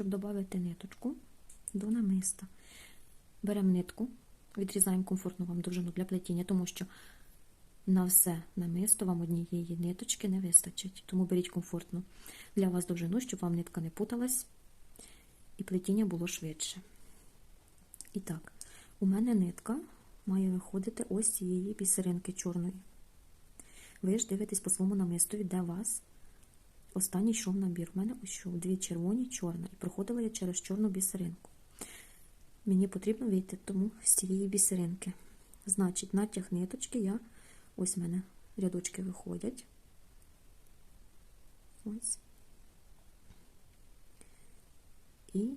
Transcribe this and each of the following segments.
щоб додати ниточку до намиста. Беремо нитку, відрізаємо комфортну вам довжину для плетіння, тому що на все намисто вам однієї ниточки не вистачить. Тому беріть комфортну для вас довжину, щоб вам нитка не путалась і плетіння було швидше. І так, у мене нитка має виходити ось цієї бісеринки чорної. Ви ж дивитесь по своєму намистові, де вас останній йшов набір. У мене ось дві червоні, чорна. І проходила я через чорну бісеринку. Мені потрібно вийти тому з цієї бісеринки. Значить, натяг ниточки я, ось в мене рядочки виходять. Ось. І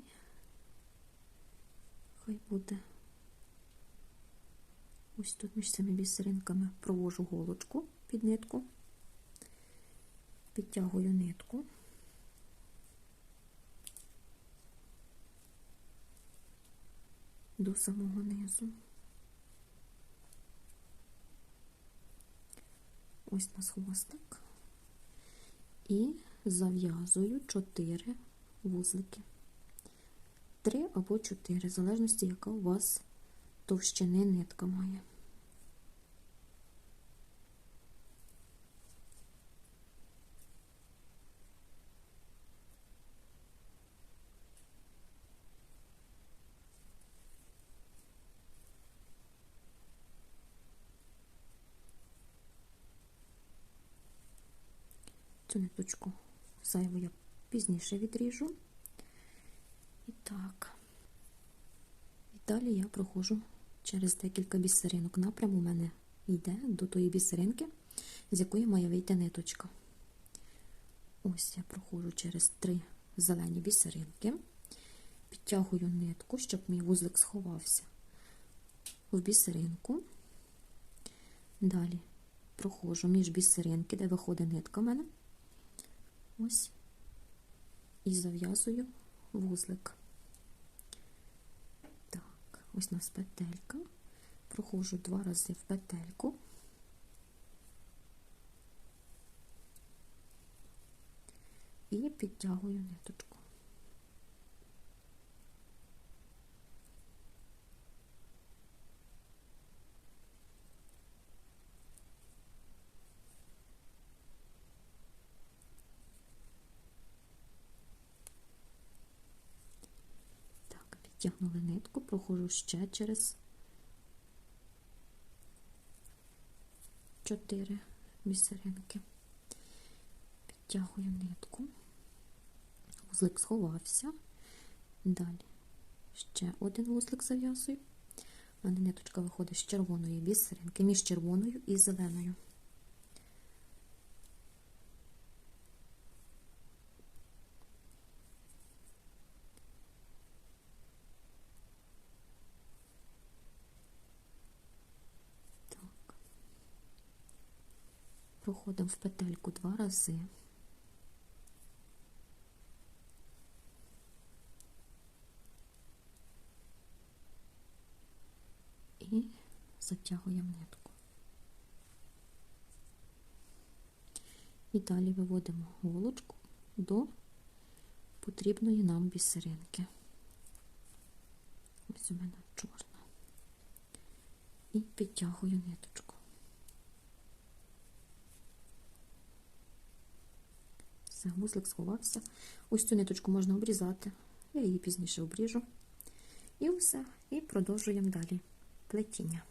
хай буде. Ось тут між цими бісеринками провожу голочку під нитку, підтягую нитку. До самого низу. Ось у нас хвостик. І зав'язую 4 вузлики. 3 або 4, в залежності, яка у вас товщини нитка має. Цю ниточку зайву я пізніше відріжу. І так. І далі я проходжу через декілька бісеринок. Напрям у мене йде до тої бісеринки, з якої має вийти ниточка. Ось я проходжу через три зелені бісеринки, підтягую нитку, щоб мій вузлик сховався в бісеринку. Далі проходжу між бісеринки, де виходить нитка в мене. Ось, і зав'язую вузлик. Так, ось у нас петелька. Проходжу два рази в петельку. І підтягую ниточку. Так, підтягнули нитку, проходжу ще через 4 бісеринки. Підтягую нитку, вузлик сховався. Далі ще один вузлик зав'язую. У мене ниточка виходить з червоної бісеринки, між червоною і зеленою. Проходимо в петельку два рази. І затягуємо нитку. І далі виводимо голочку до потрібної нам бісеринки. Ось у мене чорна. І підтягую ниточку. Все, вузлик сховався. Ось цю ниточку можна обрізати. Я її пізніше обріжу. І все. І продовжуємо далі плетіння.